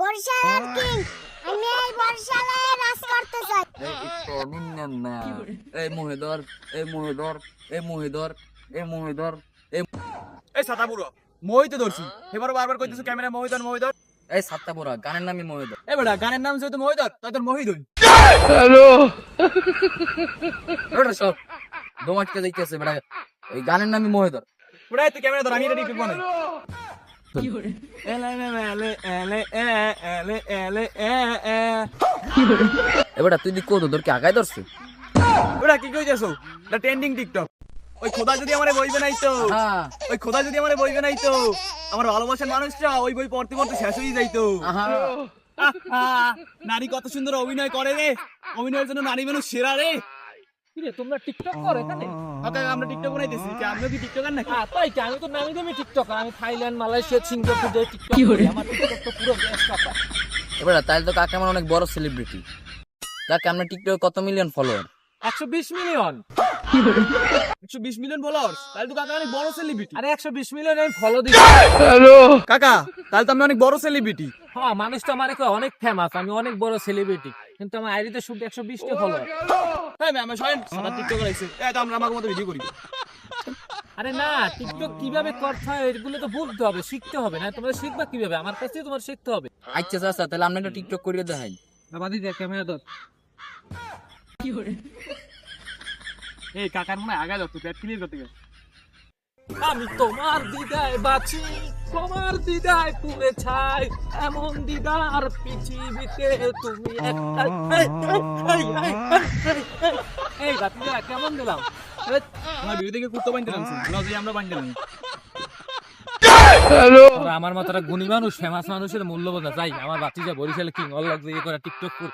বরিশালের কিং। আমি এই বরিশালে রাজ করতে চাই। এই মহিদর এই মহিদর এই মহিদর এই মহিদর এই সাতা বুড়ো মোহিত ধরছি। এবার বারবার কইতেছো ক্যামেরা মোহিতর মোহিতর এই সাতটা বড় গানের নামই মহিদর। এ বেটা গানের নাম যেহেতু মোহিতর তাই তোর মোহিত হই ওটা সব দোমাটকে যাইতেছে বেটা। এই গানের নামই মহিদর। পুরা তুই ক্যামেরা ধর আমি এটা রিপিট বানাই। তুই কত তোর কি আগায় ধরছে? ওরা কি কইতেছো? এটা ট্রেন্ডিং টিকটক ওই খোদা যদি আমারে বইবে নাই তো হ্যাঁ। ওই খোদা যদি আমারে বইবে নাই তো আমার ভালোবাসার মানুষটা ওই বই পড়তে পড়তে শেষ হয়ে যাইতো। নারী কত সুন্দর অভিনয় করে রে। অভিনয়ের জন্য নারী মানুষ সেরা রে। কিরে তোমরা টিকটক করো এখানে? আমরা টিকটক বানাইতেছি। কি আপনি কি টিকটকার নাকি? হ্যাঁ তাই কি? আমি তো নামি দামি টিকটক আমি থাইল্যান্ড মালয়েশিয়া সিঙ্গাপুর যাই টিকটক করি আমার টিকটক তো পুরো বেস্ট কাপা এবারে তাহলে তো কাকে আমার অনেক বড় সেলিব্রিটি কাকে আমরা টিকটকে কত মিলিয়ন ফলোয়ার একশো বিশ মিলিয়ন একশো বিশ মিলিয়ন ফলোয়ার্স তাহলে তো কাকা অনেক বড় সেলিব্রিটি আরে একশো বিশ মিলিয়ন আমি ফলো দিচ্ছি কাকা তাহলে তো আমি অনেক বড় সেলিব্রিটি হ্যাঁ মানুষ তো আমার এখন অনেক ফেমাস আমি অনেক বড় সেলিব্রিটি কিন্তু আমার আইডিতে শুধু একশো বিশটা ফলোয়ার হ্যাঁ ম্যাম সবাই সাদা টিকটক আইছে এই আমরা আমাকে মতো ভিডিও করি। আরে না টিকটক কীভাবে করতে হয় এগুলো তো বুঝতে হবে শিখতে হবে। না তোমরা শিখবা কীভাবে? আমার কাছে তোমার শিখতে হবে। আচ্ছা চাচা তাহলে আমরা একটা টিকটক করিয়ে দেখাই। বাদি দেখ ক্যামেরা ধর। এই কাকার মনে হয় আগা যাচ্ছে পেট ক্লিয়ার করতে গেছে আমি তোমার দিদায় বাঁচি তোমার দিদায় পুড়ে ছাই। এমন দিদার পৃথিবীতে তুমি এই, এই কেমন দিলাম? আমার দেখে কুত্তো বানিয়ে দিলাম লজি আমরা দিলাম আমার মতো একটা গুণী মানুষ ফেমাস মানুষের মূল্য বোঝা যাই আমার বাতিজা বরিশালে কিং অল লাগছে ইয়ে করে টিকটক কর।